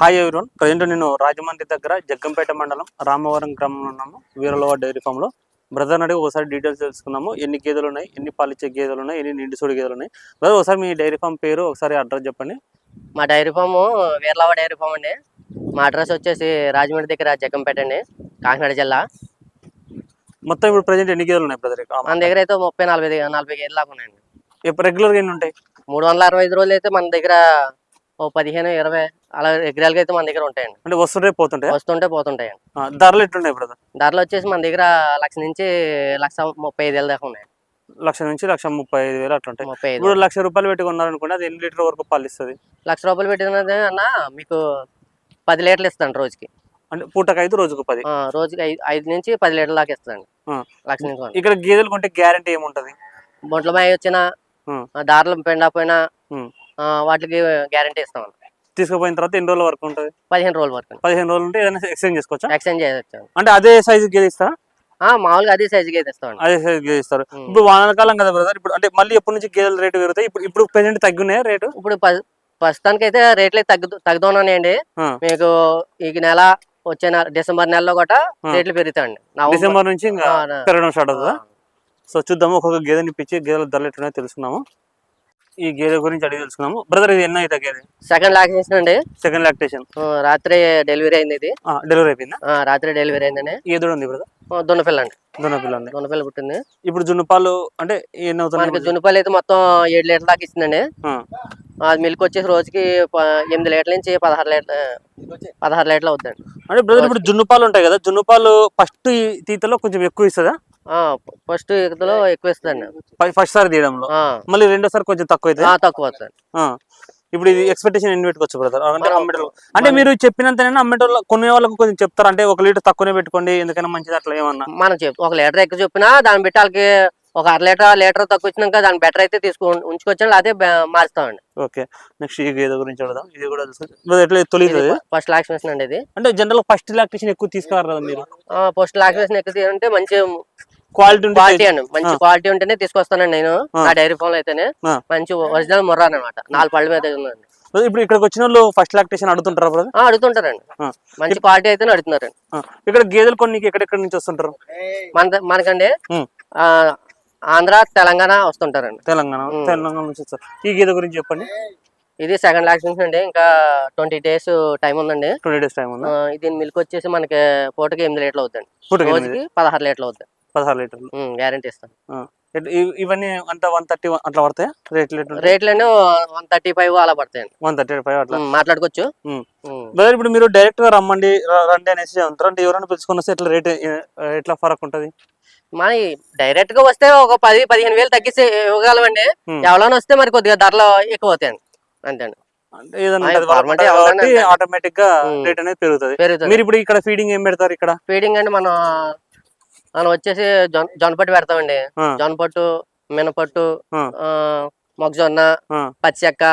Hi everyone. Present నేను రాజమండ్రి దగ్గర జగ్గంపేట మండలం రామవరం గ్రామంలో ఉన్నాము. వీరలవ డైరీ ఫామ్లో బ్రదర్ అడిగి ఒకసారి డీటెయిల్స్ తెలుసుకుందాము. ఎన్ని గేదెలు ఉన్నాయి? ఎన్ని పాలు ఇచ్చే గేదెలు ఉన్నాయి? ఎన్ని నిండి సూడి గేదెలు ఉన్నాయి? బ్రదర్ ఒకసారి మీ డైరీ ఫామ్ పేరు ఒకసారి అడ్రస్ చెప్పండి. మా డైరీ ఫామ్ వీర్లావ డైరీ ఫామ్ అండి. మా అడ్రస్ వచ్చేసి రాజమండ్రి దగ్గర జగ్గంపేట అండి కాకినాడ జిల్లా. మొత్తం ఇప్పుడు ప్రజెంట్ ఎన్ని గేదెలు ఉన్నాయి బ్రదర్ మన దగ్గర అయితే ముప్పై నలభై నలభై గేదెలు దాకా ఉన్నాయండి. ఇప్పుడు రెగ్యులర్గా ఎన్ని ఉంటాయి? మూడు వందల అరవై ఐదు రోజులు అయితే మన దగ్గర ఓ పదిహేను ఇరవై అలా రెగ్యులర్గా అయితే మన దగ్గర ఉంటాయండి. అంటే వస్తుంటే పోతుంటాయి? వస్తుంటే పోతుంటాయండి. ధరలు ఎట్లున్నాయి బ్రదర్? ధరలు వచ్చేసి మన దగ్గర లక్ష నుంచి లక్ష ముప్పై ఐదు వేల దాకా ఉన్నాయి. లక్ష నుంచి లక్ష ముప్పై ఐదు వేలు అట్లుంటాయి ముప్పై ఐదు ఇప్పుడు లక్ష రూపాయలు పెట్టి కొన్నారనుకోండి అది ఎన్ని లీటర్ వరకు పాలు ఇస్తుంది? లక్ష రూపాయలు పెట్టినది అన్న మీకు పది లీటర్లు ఇస్తాను రోజుకి. అంటే పూటకు ఐదు రోజుకు పది? రోజుకి ఐదు నుంచి పది లీటర్ల దాకా ఇస్తాను. లక్ష నుంచి. ఇక్కడ గేదెలు కొంటే గ్యారంటీ ఏముంటది? బొంట్ల మాయ వచ్చిన. దారిలో పెండకపోయినా వాటికి గ్యారంటీ ఇస్తాం. తీసుకుపోయిన తర్వాత ఎన్ని రోజుల వరకు ఉంటుంది? పదిహేను రోజుల వరకు. పదిహేను రోజులు ఉంటే ఏదైనా ఎక్స్చేంజ్ చేసుకోవచ్చా? ఎక్స్చేంజ్ చేయొచ్చు. అంటే అదే సైజు గేదె ఇస్తారా? మామూలుగా అదే అయితే ఇస్తామండి అదే సైజు గేదె ఇస్తారు. ఉం. ఇప్పుడు వానాకాలం కదా బ్రదర్ ఇప్పుడు అంటే మళ్ళీ ఎప్పటి నుంచి గేదెల రేటు పెరుగుతాయి? ఇప్పుడు ఇప్పుడు ప్రెసెంట్ తగ్గున్నాయా రేటు? ఇప్పుడు ప్రస్తుతానికి అయితే రేట్లు తగ్గు తగ్గుతున్నాయండి. మీకు ఈ నెల వచ్చే నెల డిసెంబర్ నెలలో కూడా. రేట్లు పెరుగుతాయండి. డిసెంబర్ నుంచి పెరగడం స్టార్ట్ అవుతుందా. సో చూద్దాము ఒక్కొక్క గేదెని గేదెల ధరలు ఎట్లున్నాయో తెలుసుకున్నాము ఈ గేదె గురించి అడిగి తెలుసుకున్నాము బ్రదర్ ఇది ఎన్న అయితే గేదె? సెకండ్ లాక్సేషన్ అండి. సెకండ్ లాక్టేషన్ రాత్రి డెలివరీ అయింది ఇది. డెలివరీ అయిపోయిందా? రాత్రి డెలివరీ అయిందండి ఏ దూడ ఉంది బ్రదర్ దున్నపిల్ల అండి. దున్నపిల్ల ఉంది. దున్నపిల్ల పుట్టింది. ఇప్పుడు జున్ను పాలు అంటే మనకి దున్నపాలు అయితే మొత్తం ఏడు లీటర్ దాకా ఇస్తుందండి. ఆ. అది మిల్క్ వచ్చేసి రోజుకి ఎనిమిది లీటర్ల నుంచి పదహారు లీటర్ పదహారు లీటర్లు అవుతుందండి అంటే బ్రదర్ ఇప్పుడు జున్ను పాలు ఉంటాయి కదా జున్ను పాలు ఫస్ట్ తీతలో కొంచెం ఎక్కువ ఇస్తుందా? ఫస్ట్ ఇకతలో ఎక్కువ ఇస్తుందండి ఫస్ట్ సారి తీయడంలో? మళ్ళీ రెండోసారి కొంచెం తక్కువ అవుతుంది ఆ, తక్కువ అవుతుంది ఇప్పుడు ఇది ఎక్స్పెక్టేషన్ ఎన్ని పెట్టుకోవచ్చు బ్రదర్ అంటే అమ్మేటోళ్ళు. అంటే మీరు చెప్పినంతనే అమ్మేటోళ్ళు కొనే వాళ్ళకు కొంచెం చెప్తారు? అంటే ఒక లీటర్ తక్కువనే పెట్టుకోండి ఎందుకైనా మంచిది అట్లా ఏమన్నా? మనం చెప్ ఒక లీటర్ ఎక్కువ చెప్పినా దాన్ని బట్టి వాళ్ళకి ఒక అర లీటర్ లీటర్ తక్కువ ఇచ్చినాక దాన్ని బెటర్ అయితే తీసుకో ఉంచుకొచ్చాను అదే మారుస్తామండి. ఓకే. నెక్స్ట్ ఈ గేదె గురించి చూడదాం. ఇది కూడా ఎట్లా తొలిది ఫస్ట్ లాక్స్మేషన్ అండి ఇది. అంటే జనరల్ ఫస్ట్ లాక్టేషన్ ఎక్కువ కదా మీరు? ఫస్ట్ లాక్స్మేషన్ ఎక్కువ అంటే మంచి క్వాలిటీ క్వాలిటీ అండి. మంచి క్వాలిటీ ఉంటేనే తీసుకొస్తానండి నేను. ఆ. నా డైరీ ఫామ్ అయితేనే. మంచి ఒరిజినల్ ముర్రా అనమాట నాలుగు పళ్ళ మీద ఉందండి ఇప్పుడు ఇక్కడికి వచ్చిన వాళ్ళు ఫస్ట్ లాక్టేషన్ అడుగుతుంటారా బ్రదర్? అడుగుతుంటారండి. మంచి క్వాలిటీ అయితేనే అడుగుతున్నారండి. ఇక్కడ గేదెలు కొన్ని ఎక్కడెక్కడ నుంచి వస్తుంటారు? మన మనకండి. ఆంధ్ర తెలంగాణ వస్తుంటారండి. తెలంగాణ. తెలంగాణ నుంచి వస్తారు. ఈ గేదె గురించి చెప్పండి. ఇది సెకండ్ లాక్స్మేషన్ అండి. ఇంకా ట్వంటీ డేస్ టైం ఉందండి. ట్వంటీ డేస్ టైం ఉందా? దీని మిల్క్ వచ్చేసి మనకి పూటకి ఎనిమిది లీటర్లు అవుతుంది. రోజుకి పదహారు లీటర్లు అవుతుంది పదహారు లీటర్లు. గ్యారంటీ ఇస్తాను. ఇవన్నీ అంత వన్ థర్టీ అట్లా పడతాయా? రేట్ రేట్ రేట్లు అండి వన్ థర్టీ ఫైవ్ అలా పడతాయండి. వన్ థర్టీ ఫైవ్ అట్లా మాట్లాడుకోవచ్చు. బ్రదర్ ఇప్పుడు మీరు డైరెక్ట్గా రమ్మండి రండి అనేసి అంటారు అంటే ఎవరైనా పిలుచుకొని వస్తే ఎట్లా రేట్ ఎట్లా ఫరక్ ఉంటది? మరి డైరెక్ట్గా వస్తే ఒక పది పదిహేను వేలు తగ్గిస్తే ఇవ్వగలమండి. ఎవరైనా వస్తే మరి కొద్దిగా ధరలు ఎక్కువ అవుతాయండి అంతేండి అంటే. ఆటోమేటిక్గా ఉం. రేట్ అనేది పెరుగుతుంది పెరుగుతుంది మీరు ఇప్పుడు ఇక్కడ ఫీడింగ్ ఏం పెడతారు ఇక్కడ ఫీడింగ్ అండి మనం మనం వచ్చేసి జొన్న జొన్నపట్టు పెడతామండి జొన్నపట్టు మినపట్టు మొక్కజొన్న ఆ. పచ్చిచెక్క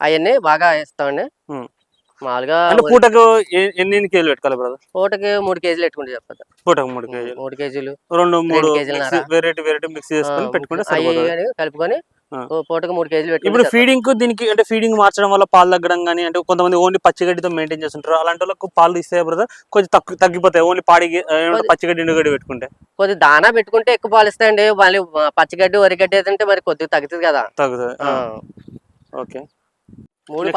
అవన్నీ బాగా వేస్తామండి ఉం. మామూలుగా అంటే పూటకు ఎన్ని కేజీలు పెట్టుకోవాలి బ్రదర్ పూటకి మూడు కేజీలు పెట్టుకుంటే చెప్పదు పూటకు మూడు కేజీలు. మూడు కేజీలు. రెండు మూడు. వెరైటీ వెరైటీ మిక్స్ చేసుకొని పెట్టుకుంటే కలుపుకొని పూటకి మూడు కేజీలు ఇప్పుడు పెట్టుకుంటే ఫీడింగ్కు దీనికి అంటే ఫీడింగ్ మార్చడం వల్ల పాలు తగ్గడం కానీ అంటే కొంతమంది ఓన్లీ పచ్చిగడ్డితో మెయింటైన్ చేస్తుంటారు. అలాంటి వాళ్ళకు పాలు ఇస్తే బ్రదర్ కొంచెం తక్కువ తగ్గిపోతాయి. ఓన్లీ పాడి పచ్చిగడ్డి ఎండుగడ్డి పెట్టుకుంటే. కొద్ది దానా పెట్టుకుంటే ఎక్కువ పాలు ఇస్తాయండి. మళ్ళీ పచ్చిగడ్డి వరిగడ్డి ఏదంటే మరి కొద్దిగా తగ్గుతుంది కదా. తగ్గుతుంది. ఓకే. మూడు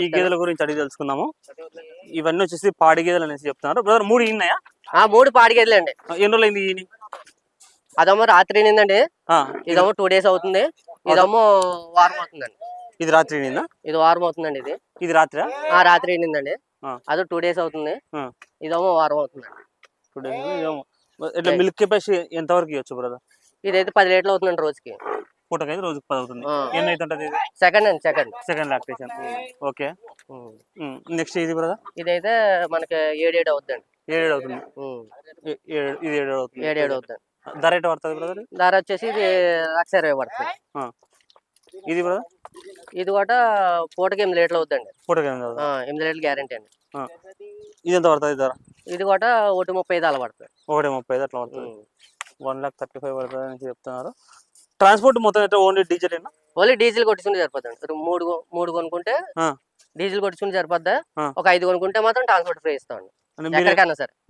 ఈ. గేదెల గురించి అడిగి తెలుసుకుందాము. ఇవన్నీ వచ్చేసి పాడి గేదెలు అనేసి చెప్తున్నారు బ్రదర్ మూడు ఇన్నాయా? ఆ మూడు పాడి గేదెలు అండి ఎన్ని రోజులు అయింది? అదేమో రాత్రి నిందండి. ఇదేమో టూ డేస్ అవుతుంది. ఇదేమో వారం అవుతుందండి. ఇది రాత్రి నిందా? ఇది వారం అవుతుందండి ఇది. ఇది రాత్రి ఆ రాత్రి నిందండి. అది టూ డేస్ అవుతుంది. ఆ. ఇదేమో వారం అవుతుందండి ఇట్లా మిల్క్ కెపాసిటీ ఎంత వరకు ఇవ్వచ్చు బ్రదర్? ఇదైతే పది లీటర్లు అవుతుందండి రోజుకి. పూటకైతే రోజుకి పది అవుతుంది. ఎన్ని అవుతుంటది ఇది? సెకండ్ అండి second. Second lactation. Okay. Next ఇది బ్రదర్? ఇదైతే మనకి ఏడేడు అవుతుందండి ఏడు అవుతుంది. ఏడు ఇది ఏడు అవుతుంది. ఏడేడు అవుతుంది ధర ఎటు పడుతుంది బ్రదర్ ధర వచ్చేసి ఇది లక్ష ఇరవై పడుతుంది. ఇది బ్రదర్? ఇది కూడా పూటకి ఎనిమిది లీటర్లు అవుతుందండి పూటకి ఆ, ఎనిమిది లీటర్లు గ్యారంటీ అండి. ఇది ఎంత పడుతుంది ధర? ఇది కూడా ఒకటి ముప్పై ఐదు అలా పడుతుంది. ఒకటి ముప్పై ఐదు అట్లా పడుతుంది. వన్ లాక్ థర్టీ ఫైవ్ పడుతుంది అని చెప్తున్నారు. ట్రాన్స్పోర్ట్ మొత్తం ఓన్లీ డీజిల్ ఓన్లీ డీజిల్ కొట్టించుకుంటే సరిపోతుంది మూడు మూడు కొనుక్కుంటే. డీజిల్ కొట్టుకుని సరిపోద్దా. ఒక ఐదు కొనుక్కుంటే మాత్రం ట్రాన్స్పోర్ట్ ఫ్రీ సరే.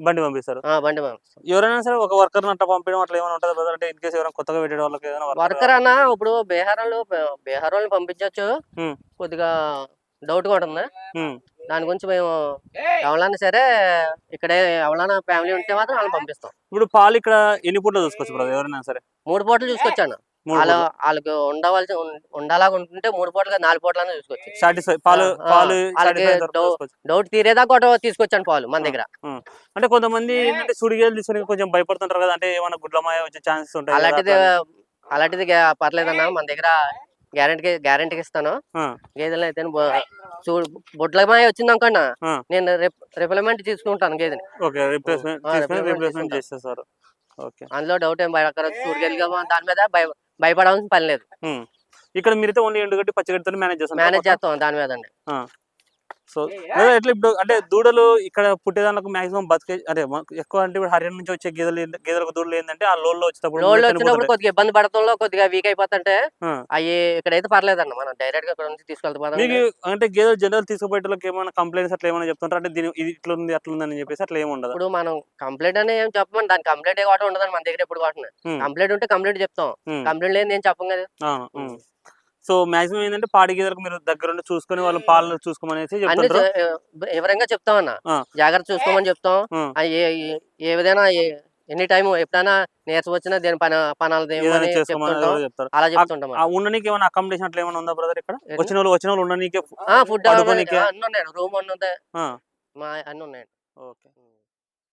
బండి పంపిస్తారు? బండి ఎవరైనా సరే ఒక వర్కర్ అట్లా పంపించడం అట్లా ఏమైనా ఉంటుంది బ్రదర్ అంటే ఇన్ కేసు ఎవరైనా కొత్తగా పెట్టే వాళ్ళకి వర్కర్? అన్న ఇప్పుడు బీహార్ వాళ్ళు బీహార్ వాళ్ళని పంపించవచ్చు. కొద్దిగా డౌట్గా ఉంటుంది? ఉమ్. దాని గురించి మేము ఎవరైనా సరే ఇక్కడే ఎవరైనా ఫ్యామిలీ ఉంటే మాత్రం వాళ్ళని పంపిస్తాం. ఇప్పుడు పాలు ఇక్కడ ఎన్ని పూటలు చూసుకోవచ్చు ఎవరైనా సరే? మూడు పూటలు చూసుకొచ్చాను. వాళ్ళకి ఉండవలసి ఉండాలాగా ఉంటుంటే మూడు పూటలు నాలుగు పూటలనే చూసుకోవచ్చు. సాటిస్ఫై పాలు ఆ, పాలు వాళ్ళకి. డౌట్ తీరేదాకా కూడా తీసుకొచ్చాను పాలు మన దగ్గర. అంటే కొంతమంది ఏంటంటే సుడిగేలు తీసుకొని కొంచెం భయపడుతుంటారు కదా అంటే ఏమైనా గుడ్లమాయ వచ్చే ఛాన్సెస్ ఉంటాయి అలాంటిది. అలాంటిది పర్లేదన్న మన దగ్గర గ్యారెంటీ గ్యారెంటీకి ఇస్తాను. గేదెలు అయితే చూడు బొడ్లమాయ వచ్చింది అనుకోండి. ఆ. నేను రిప్లైమెంట్ తీసుకుంటాను గేదెని. రీప్లేస్మెంట్ అందులో డౌట్ ఏం భయపడక చూడగలిగా దాని మీద భయ భయపడాల్సిన పని లేదు. ఇక్కడ మీరైతే ఓన్లీ ఎండుగడ్డి పచ్చిగడ్డితో మేనేజ్ చేస్తారు మేనేజ్ చేస్తాం దాని మీద అండి సో ఎట్లా ఇప్పుడు అంటే దూడలు ఇక్కడ పుట్టేదానికి మాక్సిమం బతికే అదే మనకు ఎక్కువ అంటే ఇప్పుడు హర్యానా నుంచి వచ్చే గేదెలు గేదెలకు దూడలు ఏంటంటే ఆ లోన్లో వచ్చేటప్పుడు రోడ్లు ముందే వచ్చినప్పుడు. కొద్దిగా ఇబ్బంది పడటంలో కొద్దిగా వీక్ అయిపోతుంటే. అవి ఇక్కడైతే పర్లేదండి మనం డైరెక్ట్గా ఇక్కడ నుంచి తీసుకెళ్తాం మీకు అంటే గేదెలు జనరల్ తీసుకుపోయేటోళ్ళకి ఏమైనా కంప్లైంట్స్ అట్లా ఏమైనా చెప్తుంటారు అంటే దీని ఇది ఇట్లా ఉంది అట్లా ఉంది అని చెప్పేసి అట్లా ఏమి ఉండదు ఇప్పుడు మనం కంప్లైంట్ అని ఏం చెప్పమని దాని కంప్లైంట్ ఏ కూడా ఉండదని మన దగ్గర ఎప్పుడు ఉమ్. కంప్లైంట్ ఉంటే కంప్లైంట్ చెప్తాం. కంప్లైంట్ లేదు నేను చెప్పం కదా. సో మాక్సిమం ఏంటంటే పాడి గేదెలకు మీరు దగ్గరుండి చూసుకొని వాళ్ళ పాలు చూసుకోమనేసి అన్ని చెప్తుంటారు చె- వివరంగా చెప్తాం అన్న. ఆ. జాగ్రత్త చూసుకోమని చెప్తాం. ఏ విధంగా ఎనీ టైం ఎప్పుడైనా నీరసం వచ్చినా దేని పని పనాలు చెప్తారు? అలా చెప్తుంటాం ఆ ఉండనీకి ఏమైనా అకామిడేషన్ అట్లా ఏమైనా ఉందా బ్రదర్ ఇక్కడ? వచ్చిన వాళ్ళు వచ్చిన వాళ్ళు ఉండనీకే ఫుడ్? అన్ని ఉన్నాయి. రూమ్ అన్ని మా అన్ని ఉన్నాయి. ఓకే.